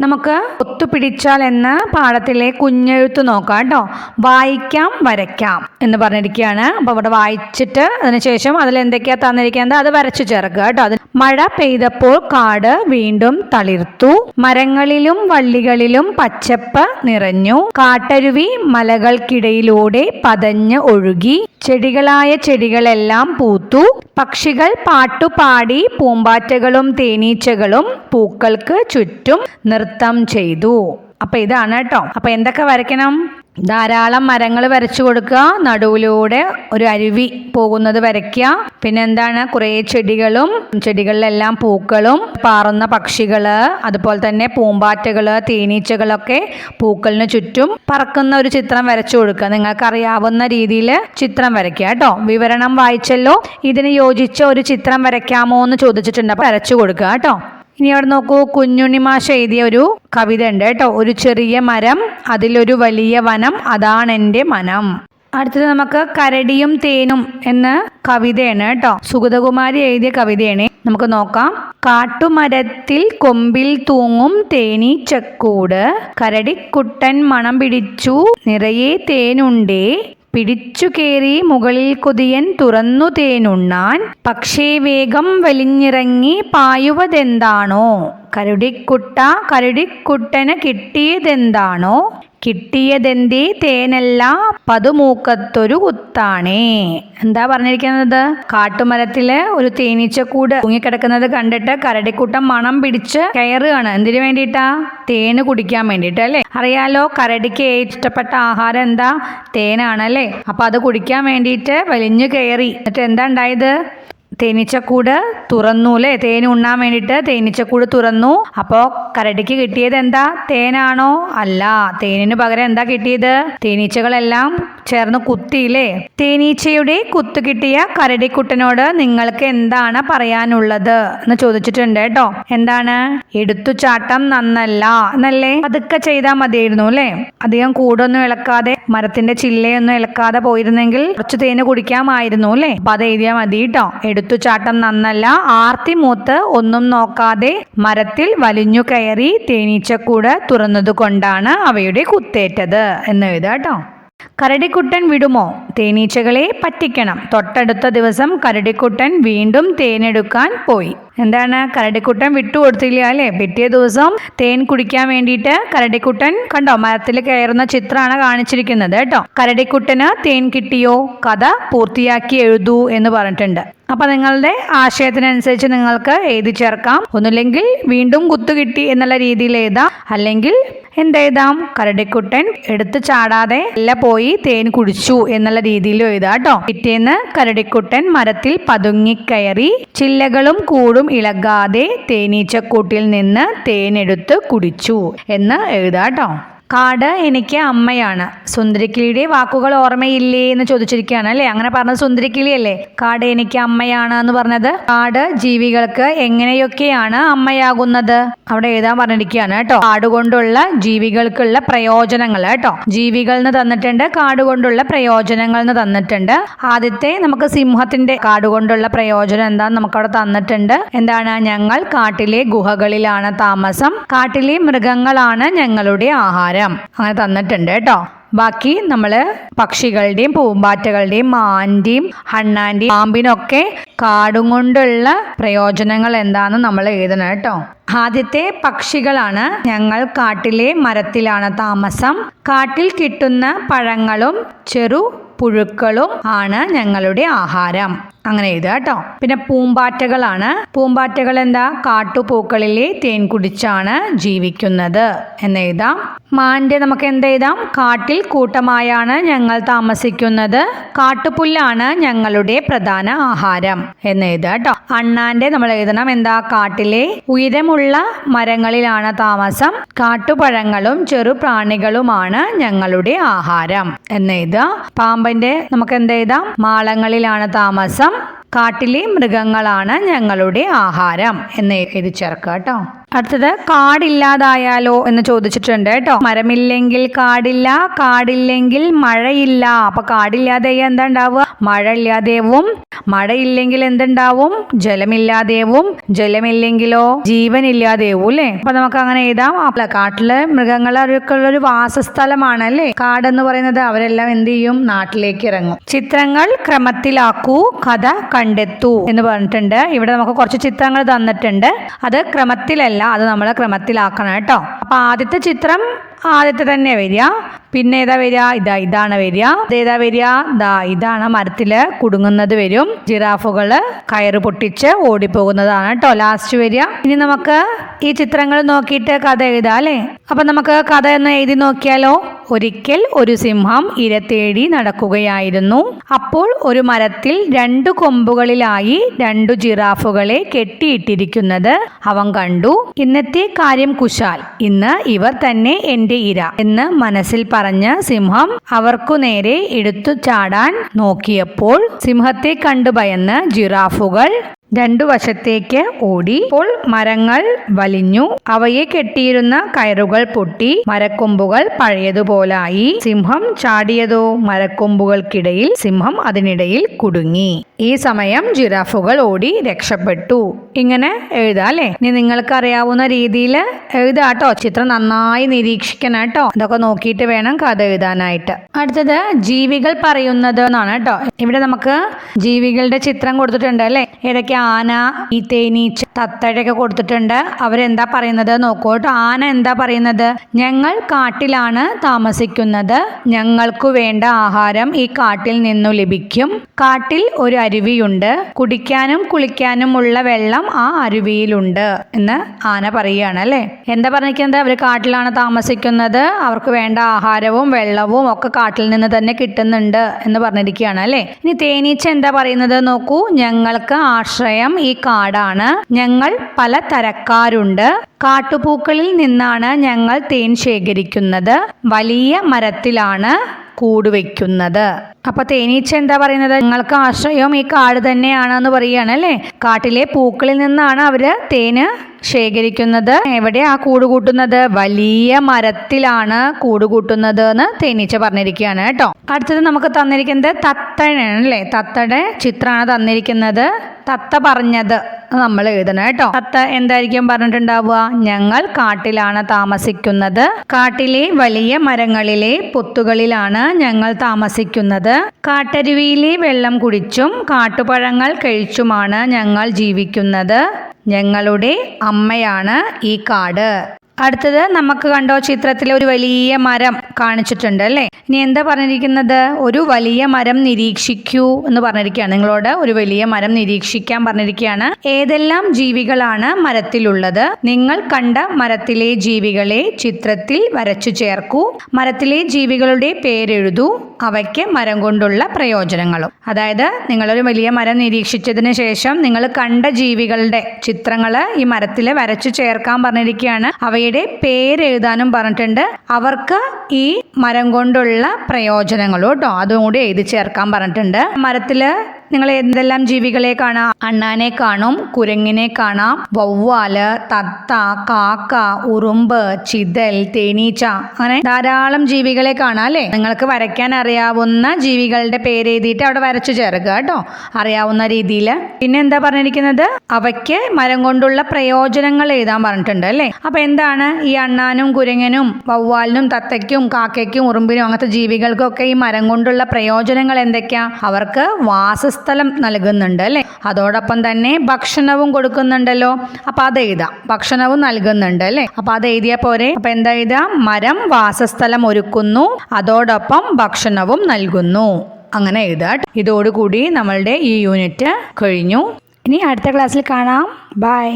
നമുക്ക് ഒത്തുപിടിച്ചാൽ എന്ന പാഠത്തിലെ കുഞ്ഞെഴുത്ത് നോക്കാം കേട്ടോ. വായിക്കാം വരയ്ക്കാം എന്ന് പറഞ്ഞിരിക്കുകയാണ്. അപ്പോൾ അവിടെ വായിച്ചിട്ട് അതിനുശേഷം അതിൽ എന്തൊക്കെയാ തന്നിരിക്കുന്നത് അത് വരച്ചു ചേർക്കുക കേട്ടോ. അത് മഴ പെയ്തപ്പോൾ കാട് വീണ്ടും തളിർത്തു. മരങ്ങളിലും വള്ളികളിലും പച്ചപ്പ് നിറഞ്ഞു. കാട്ടരുവി മലകൾക്കിടയിലൂടെ പതഞ്ഞ് ഒഴുകി. ചെടികളായ ചെടികളെല്ലാം പൂത്തു. പക്ഷികൾ പാട്ടുപാടി പൂമ്പാറ്റകളും തേനീച്ചകളും പൂക്കൾക്ക് ചുറ്റും നൃത്തം ചെയ്തു. അപ്പൊ ഇതാണ് കേട്ടോ. അപ്പൊ എന്തൊക്കെ വരയ്ക്കണം? ധാരാളം മരങ്ങൾ വരച്ചു കൊടുക്കുക. നടുവിലൂടെ ഒരു അരുവി പോകുന്നത് വരയ്ക്കുക. പിന്നെ എന്താണ്? കുറേ ചെടികളും ചെടികളിലെല്ലാം പൂക്കളും പാറുന്ന പക്ഷികൾ അതുപോലെ തന്നെ പൂമ്പാറ്റകൾ തേനീച്ചകളൊക്കെ പൂക്കളിന് ചുറ്റും പറക്കുന്ന ഒരു ചിത്രം വരച്ചു കൊടുക്കുക. നിങ്ങൾക്ക് അറിയാവുന്ന രീതിയിൽ ചിത്രം വരയ്ക്കുക കേട്ടോ. വിവരണം വായിച്ചല്ലോ. ഇതിന് യോജിച്ച ഒരു ചിത്രം വരയ്ക്കാമോ എന്ന് ചോദിച്ചിട്ടുണ്ട്. അപ്പൊ വരച്ചു കൊടുക്കുക കേട്ടോ. ഇനി അവിടെ നോക്കൂ കുഞ്ഞുണ്ണി കുഞ്ഞുണ്ണിമാഷ എഴുതിയ ഒരു കവിത ഉണ്ട് കേട്ടോ. ഒരു ചെറിയ മരം അതിലൊരു വലിയ വനം അതാണ് എന്റെ മനം. അടുത്തത് നമുക്ക് കരടിയും തേനും എന്ന കവിതയാണ് കേട്ടോ. സുഗതകുമാരി എഴുതിയ കവിതയാണ്. നമുക്ക് നോക്കാം. കാട്ടുമരത്തിൽ കൊമ്പിൽ തൂങ്ങും തേനീച്ചക്കൂട്. കരടിക്കുട്ടൻ മണം പിടിച്ചു നിറയെ തേനുണ്ടേ. പിടിച്ചു കേറി മുകളിൽ കൊതിയൻ തുറന്നു തേനുണ്ണാൻ പക്ഷേ വേഗം വലിഞ്ഞിറങ്ങി പായുവതെന്താണോ? കരുടിക്കുട്ട കരുടിക്കുട്ടന് കിട്ടിയതെന്താണോ? കിട്ടിയതെന്തേ തേനല്ല പതുമൂക്കത്തൊരു കുത്താണേ. എന്താ പറഞ്ഞിരിക്കുന്നത്? കാട്ടുമരത്തിൽ ഒരു തേനീച്ചക്കൂട് തൂങ്ങിക്കിടക്കുന്നത് കണ്ടിട്ട് കരടിക്കൂട്ടം മണം പിടിച്ച് കയറുകയാണ്. എന്തിനു വേണ്ടിയിട്ടാ? തേന് കുടിക്കാൻ വേണ്ടിയിട്ട് അല്ലേ? അറിയാലോ കരടിക്ക് ഇഷ്ടപ്പെട്ട ആഹാരം എന്താ? തേനാണല്ലേ. അപ്പൊ അത് കുടിക്കാൻ വേണ്ടിയിട്ട് വലിഞ്ഞു കയറി. എന്നിട്ട് എന്താ ഉണ്ടായത്? തേനീച്ചക്കൂട് തുറന്നു അല്ലേ തേൻ ഉണ്ണാൻ വേണ്ടിയിട്ട് തേനീച്ചക്കൂട് തുറന്നു. അപ്പോൾ കരടിക്ക് കിട്ടിയത് എന്താ? തേനാണോ? അല്ല. തേനിന് പകരം എന്താ കിട്ടിയത്? തേനീച്ചകളെല്ലാം ചേർന്ന് കുത്തിയില്ലേ? തേനീച്ചയുടെ കുത്തു കിട്ടിയ കരടിക്കുട്ടനോട് നിങ്ങൾക്ക് എന്താണ് പറയാനുള്ളത്? എന്ന് ചോദിച്ചിട്ടുണ്ട് കേട്ടോ. എന്താണ്? എടുത്തുചാട്ടം നന്നല്ല എന്നല്ലേ? അതൊക്കെ ചെയ്താൽ മതിയായിരുന്നു അല്ലേ? അധികം കൂടൊന്നും ഇളക്കാതെ മരത്തിന്റെ ചില്ലയൊന്നും ഇളക്കാതെ പോയിരുന്നെങ്കിൽ കുറച്ച് തേന് കുടിക്കാമായിരുന്നു അല്ലേ? അപ്പൊ അത് എഴുതിയാൽ മതി കേട്ടോ. എടുത്തുചാട്ടം നന്നല്ല ആർത്തി മൂത്ത് ഒന്നും നോക്കാതെ മരത്തിൽ വലിഞ്ഞു കയറി തേനീച്ചക്കൂട് തുറന്നത് കൊണ്ടാണ് അവയുടെ കുത്തേറ്റത്. എന്ന് എഴുതാട്ടോ കേട്ടോ. കരടിക്കുട്ടൻ വിടുമോ? തേനീച്ചകളെ പറ്റിക്കണം. തൊട്ടടുത്ത ദിവസം കരടിക്കുട്ടൻ വീണ്ടും തേനെടുക്കാൻ പോയി. എന്താണ്? കരടിക്കുട്ടൻ വിട്ടുകൊടുത്തില്ല അല്ലേ? പിറ്റേ ദിവസം തേൻ കുടിക്കാൻ വേണ്ടിയിട്ട് കരടിക്കുട്ടൻ കണ്ടോ? മരത്തിൽ കയറുന്ന ചിത്രമാണ് കാണിച്ചിരിക്കുന്നത് കേട്ടോ. കരടിക്കുട്ടന് തേൻ കിട്ടിയോ? കഥ പൂർത്തിയാക്കി എഴുതൂ എന്ന് പറഞ്ഞിട്ടുണ്ട്. അപ്പൊ നിങ്ങളുടെ ആശയത്തിനനുസരിച്ച് നിങ്ങൾക്ക് എഴുതി ചേർക്കാം. ഒന്നുമില്ലെങ്കിൽ വീണ്ടും കുത്തു കിട്ടി എന്നുള്ള രീതിയിൽ എഴുതാം. അല്ലെങ്കിൽ എന്തെഴുതാം കരടിക്കുട്ടൻ എടുത്തു ചാടാതെ എല്ലാം പോയി തേൻ കുടിച്ചു എന്നുള്ള രീതിയിൽ എഴുതാം കേട്ടോ. പിറ്റേന്ന് കരടിക്കുട്ടൻ മരത്തിൽ പതുങ്ങിക്കയറി ചില്ലകളും കൂടും ഇളകാതെ തേനീച്ചക്കൂട്ടിൽ നിന്ന് തേനെടുത്ത് കുടിച്ചു എന്ന് എഴുതാം കേട്ടോ. കാട് എനിക്ക് അമ്മയാണ്. സുന്ദരിക്കിളിയുടെ വാക്കുകൾ ഓർമ്മയില്ലേ എന്ന് ചോദിച്ചിരിക്കുകയാണ് അല്ലേ? അങ്ങനെ പറഞ്ഞത് സുന്ദരിക്കിളിയല്ലേ കാട് എനിക്ക് അമ്മയാണ് എന്ന് പറഞ്ഞത്. കാട് ജീവികൾക്ക് എങ്ങനെയൊക്കെയാണ് അമ്മയാകുന്നത്? അവിടെ എഴുതാൻ പറഞ്ഞിരിക്കുകയാണ് കേട്ടോ. കാട് കൊണ്ടുള്ള ജീവികൾക്കുള്ള പ്രയോജനങ്ങൾ കേട്ടോ. ജീവികൾ എന്ന് തന്നിട്ടുണ്ട് കാട് കൊണ്ടുള്ള പ്രയോജനങ്ങൾ എന്ന് തന്നിട്ടുണ്ട്. ആദ്യത്തെ നമുക്ക് സിംഹത്തിന്റെ കാട് കൊണ്ടുള്ള പ്രയോജനം എന്താന്ന് നമുക്കവിടെ തന്നിട്ടുണ്ട്. എന്താണ്? ഞങ്ങൾ കാട്ടിലെ ഗുഹകളിലാണ് താമസം. കാട്ടിലെ മൃഗങ്ങളാണ് ഞങ്ങളുടെ ആഹാരം. അങ്ങനെ തന്നിട്ടുണ്ട് കേട്ടോ. ബാക്കി നമ്മൾ പക്ഷികളുടെയും പൂമ്പാറ്റകളുടെയും മാന്റെയും ഹണ്ണാന്റെയും പാമ്പിനൊക്കെ കാടും കൊണ്ടുള്ള പ്രയോജനങ്ങൾ എന്താണെന്ന് നമ്മൾ എഴുതണം കേട്ടോ. ആദ്യത്തെ പക്ഷികളാണ് ഞങ്ങൾ കാട്ടിലെ മരത്തിലാണ് താമസം. കാട്ടിൽ കിട്ടുന്ന പഴങ്ങളും ചെറു പുഴുക്കളും ആണ് ഞങ്ങളുടെ ആഹാരം. അങ്ങനെ എഴുതുക കേട്ടോ. പിന്നെ പൂമ്പാറ്റകളാണ്. പൂമ്പാറ്റകൾ എന്താ? കാട്ടുപൂക്കളിലെ തേൻ കുടിച്ചാണ് ജീവിക്കുന്നത് എന്ന് എഴുതാം. മാന്റെ നമുക്ക് എന്ത് എഴുതാം? കാട്ടിൽ കൂട്ടമായാണ് ഞങ്ങൾ താമസിക്കുന്നത്. കാട്ടുപുല്ലാണ് ഞങ്ങളുടെ പ്രധാന ആഹാരം എന്ന് എഴുതുക കേട്ടോ. അണ്ണാന്റെ നമ്മൾ എഴുതണം എന്താ? കാട്ടിലെ ഉയരമുള്ള മരങ്ങളിലാണ് താമസം. കാട്ടുപഴങ്ങളും ചെറു പ്രാണികളുമാണ് ഞങ്ങളുടെ ആഹാരം എന്ന് എഴുതുക. പാമ്പന്റെ നമുക്ക് എന്ത് എഴുതാം? മാളങ്ങളിലാണ് താമസം. കാട്ടിലെ മൃഗങ്ങളാണ് ഞങ്ങളുടെ ആഹാരം. എന്ന് എഴുതി ചേർക്കുക കേട്ടോ. അടുത്തത് കാടില്ലാതായാലോ എന്ന് ചോദിച്ചിട്ടുണ്ട് കേട്ടോ. മരമില്ലെങ്കിൽ കാടില്ല കാടില്ലെങ്കിൽ മഴയില്ല. അപ്പൊ കാടില്ലാതെ എന്താ ഉണ്ടാവുക മഴ ഇല്ലാതെയും മഴയില്ലെങ്കിൽ എന്തുണ്ടാവും? ജലമില്ലാതെയും ജലമില്ലെങ്കിലോ? ജീവനില്ലാതെയും അല്ലേ? അപ്പൊ നമുക്ക് അങ്ങനെ എഴുതാം. അല്ല കാട്ടിലെ ഉള്ള ഒരു വാസസ്ഥലമാണ് അല്ലേ? കാടെന്ന് പറയുന്നത് അവരെല്ലാം എന്ത് ചെയ്യും? നാട്ടിലേക്ക് ഇറങ്ങും. ചിത്രങ്ങൾ ക്രമത്തിലാക്കൂ കഥ കണ്ടെത്തൂ എന്ന് പറഞ്ഞിട്ടുണ്ട്. ഇവിടെ നമുക്ക് കുറച്ച് ചിത്രങ്ങൾ തന്നിട്ടുണ്ട്. അത് ക്രമത്തിലല്ല അത് നമ്മൾ ക്രമത്തിലാക്കണം കേട്ടോ. അപ്പൊ ആദ്യത്തെ ചിത്രം ആദ്യത്തെ തന്നെ വരിക. പിന്നെ ഏതാ വരിക? ഇതാ ഇതാണ് വരിക. ഏതാ വരിക? ദാ ഇതാണ് മരത്തിൽ കുടുങ്ങുന്നത് വരും. ജിറാഫുകൾ കയറ് പൊട്ടിച്ച് ഓടിപ്പോകുന്നതാണ് കേട്ടോ ലാസ്റ്റ് വരിക. ഇനി നമുക്ക് ഈ ചിത്രങ്ങൾ നോക്കിയിട്ട് കഥ എഴുതാം അല്ലേ? നമുക്ക് കഥ ഒന്ന് എഴുതി നോക്കിയാലോ? ഒരിക്കൽ ഒരു സിംഹം ഇര തേടി നടക്കുകയായിരുന്നു. അപ്പോൾ ഒരു മരത്തിൽ രണ്ടു കൊമ്പുകളിലായി രണ്ടു ജിറാഫുകളെ കെട്ടിയിട്ടിരിക്കുന്നത് അവൻ കണ്ടു. ഇന്നത്തെ കാര്യം കുശാൽ ഇന്ന് ഇവർ തന്നെ എന്റെ ഇര എന്ന് മനസ്സിൽ പറഞ്ഞ സിംഹം അവർക്കു നേരെ എടുത്തു ചാടാൻ നോക്കിയപ്പോൾ സിംഹത്തെ കണ്ടു ഭയന്ന് ജിറാഫുകൾ രണ്ടു വശത്തേക്ക് ഓടി ഇപ്പോൾ മരങ്ങൾ വലിഞ്ഞു. അവയെ കെട്ടിയിരുന്ന കയറുകൾ പൊട്ടി മരക്കൊമ്പുകൾ പഴയതുപോലായി. സിംഹം ചാടിയതോ മരക്കൊമ്പുകൾക്കിടയിൽ സിംഹം അതിനിടയിൽ കുടുങ്ങി. ഈ സമയം ജിറാഫുകൾ ഓടി രക്ഷപ്പെട്ടു. ഇങ്ങനെ എഴുതാം അല്ലേ? ഇനി നിങ്ങൾക്ക് അറിയാവുന്ന രീതിയിൽ എഴുതാട്ടോ. ചിത്രം നന്നായി നിരീക്ഷിക്കണം കേട്ടോ. ഇതൊക്കെ നോക്കിയിട്ട് വേണം കഥ എഴുതാനായിട്ട്. അടുത്തത് ജീവികൾ പറയുന്നത് എന്നാണ് കേട്ടോ. ഇവിടെ നമുക്ക് ജീവികളുടെ ചിത്രം കൊടുത്തിട്ടുണ്ട് അല്ലേ? ഏതൊക്കെ ആന ഈ തേനീച്ച തത്തഴയൊക്കെ കൊടുത്തിട്ടുണ്ട്. അവരെന്താ പറയുന്നത്? നോക്കൂ കേട്ടോ. ആന എന്താ പറയുന്നത്? ഞങ്ങൾ കാട്ടിലാണ് താമസിക്കുന്നത്. ഞങ്ങൾക്കു വേണ്ട ആഹാരം ഈ കാട്ടിൽ നിന്നു ലഭിക്കും. കാട്ടിൽ ഒരു അരുവിയുണ്ട്. കുടിക്കാനും കുളിക്കാനും ഉള്ള വെള്ളം ആ അരുവിയിലുണ്ട് എന്ന് ആന പറയുകയാണ് അല്ലേ? എന്താ പറഞ്ഞിരിക്കുന്നത്? അവർ കാട്ടിലാണ് താമസിക്കുന്നത്. അവർക്ക് വേണ്ട ആഹാരവും വെള്ളവും ഒക്കെ കാട്ടിൽ നിന്ന് തന്നെ കിട്ടുന്നുണ്ട് എന്ന് പറഞ്ഞിരിക്കുകയാണ് അല്ലേ? ഇനി തേനീച്ച എന്താ പറയുന്നത് നോക്കൂ. ഞങ്ങൾക്ക് ആശ്രയം ഈ കാടാണ്. ഞങ്ങൾ പല തരക്കാരുണ്ട്. കാട്ടുപൂക്കളിൽ നിന്നാണ് ഞങ്ങൾ തേൻ ശേഖരിക്കുന്നത്. വലിയ മരത്തിലാണ് കൂട് വയ്ക്കുന്നത് അപ്പൊ തേനീച്ച എന്താ പറയുന്നത്? നിങ്ങൾക്ക് ആശ്രയം ഈ കാട് തന്നെയാണെന്ന് പറയുകയാണ് അല്ലേ കാട്ടിലെ പൂക്കളിൽ നിന്നാണ് അവർ തേന് ശേഖരിക്കുന്നത്. എവിടെ ആ കൂട് കൂട്ടുന്നത്? വലിയ മരത്തിലാണ് കൂട് കൂട്ടുന്നത് എന്ന് തേനീച്ച പറഞ്ഞിരിക്കുകയാണ് കേട്ടോ. അടുത്തത് നമുക്ക് തന്നിരിക്കുന്നത് തത്തഴയാണ് അല്ലേ? തത്തയുടെ ചിത്രമാണ് തന്നിരിക്കുന്നത്. തത്ത പറഞ്ഞത് നമ്മൾ എഴുതണം കേട്ടോ. തത്ത എന്തായിരിക്കും പറഞ്ഞിട്ടുണ്ടാവുക? ഞങ്ങൾ കാട്ടിലാണ് താമസിക്കുന്നത്. കാട്ടിലെ വലിയ മരങ്ങളിലെ പൊത്തുകളിലാണ് ഞങ്ങൾ താമസിക്കുന്നത്. കാട്ടരുവിയിലെ വെള്ളം കുടിച്ചും കാട്ടുപഴങ്ങൾ കഴിച്ചുമാണ് ഞങ്ങൾ ജീവിക്കുന്നത്. ഞങ്ങളുടെ അമ്മയാണ് ഈ കാട്. അടുത്തത് നമുക്ക് കണ്ടോ ചിത്രത്തിൽ ഒരു വലിയ മരം കാണിച്ചിട്ടുണ്ട് അല്ലേ? ഇനി എന്താ പറഞ്ഞിരിക്കുന്നത്? ഒരു വലിയ മരം നിരീക്ഷിക്കൂ എന്ന് പറഞ്ഞിരിക്കുകയാണ്. നിങ്ങളോട് ഒരു വലിയ മരം നിരീക്ഷിക്കാൻ പറഞ്ഞിരിക്കുകയാണ്. ഏതെല്ലാം ജീവികളാണ് മരത്തിലുള്ളത്? നിങ്ങൾ കണ്ട മരത്തിലെ ജീവികളെ ചിത്രത്തിൽ വരച്ചു ചേർക്കൂ. മരത്തിലെ ജീവികളുടെ പേരെഴുതൂ. അവയ്ക്ക് മരം കൊണ്ടുള്ള പ്രയോജനങ്ങളും. അതായത് നിങ്ങളൊരു വലിയ മരം നിരീക്ഷിച്ചതിന് ശേഷം നിങ്ങൾ കണ്ട ജീവികളുടെ ചിത്രങ്ങൾ ഈ മരത്തിൽ വരച്ചു ചേർക്കാൻ പറഞ്ഞിരിക്കുകയാണ്. അവയുടെ പേരെഴുതാനും പറഞ്ഞിട്ടുണ്ട്. അവർക്ക് ഈ മരം കൊണ്ടുള്ള പ്രയോജനങ്ങളും കേട്ടോ അതും കൂടി എഴുതി ചേർക്കാൻ പറഞ്ഞിട്ടുണ്ട്. മരത്തിൽ നിങ്ങൾ എന്തെല്ലാം ജീവികളെ കാണാം? അണ്ണാനെ കാണും കുരങ്ങിനെ കാണാം. വവ്വാൽ തത്ത കാക്ക ഉറുമ്പ് ചിതൽ തേനീച്ച അങ്ങനെ ധാരാളം ജീവികളെ കാണാം അല്ലേ? നിങ്ങൾക്ക് വരയ്ക്കാൻ അറിയാവുന്ന ജീവികളുടെ പേര് എഴുതിയിട്ട് അവിടെ വരച്ചു ചേർക്കുക കേട്ടോ. അറിയാവുന്ന രീതിയിൽ പിന്നെ എന്താ പറഞ്ഞിരിക്കുന്നത്? അവയ്ക്ക് മരം കൊണ്ടുള്ള പ്രയോജനങ്ങൾ എഴുതാൻ പറഞ്ഞിട്ടുണ്ട് അല്ലേ? അപ്പൊ എന്താണ് ഈ അണ്ണാനും കുരങ്ങനും വവ്വാലിനും തത്തയ്ക്കും കാക്കയ്ക്കും ഉറുമ്പിനും അങ്ങനത്തെ ജീവികൾക്കൊക്കെ ഈ മരം കൊണ്ടുള്ള പ്രയോജനങ്ങൾ എന്തൊക്കെയാ? അവർക്ക് വാസസ്ഥലം നൽകുന്നുണ്ട് അല്ലേ? അതോടൊപ്പം തന്നെ ഭക്ഷണവും കൊടുക്കുന്നുണ്ടല്ലോ. അപ്പൊ അത് എഴുതാം. ഭക്ഷണവും നൽകുന്നുണ്ട് അല്ലേ? അപ്പൊ അത് എഴുതിയ പോരെ? അപ്പൊ എന്താ എഴുതാം മരം വാസസ്ഥലം ഒരുക്കുന്നു. അതോടൊപ്പം ഭക്ഷണവും നൽകുന്നു. അങ്ങനെ എഴുതാം ഇതോടുകൂടി നമ്മളുടെ ഈ യൂണിറ്റ് കഴിഞ്ഞു. ഇനി അടുത്ത ക്ലാസ്സിൽ കാണാം. ബൈ.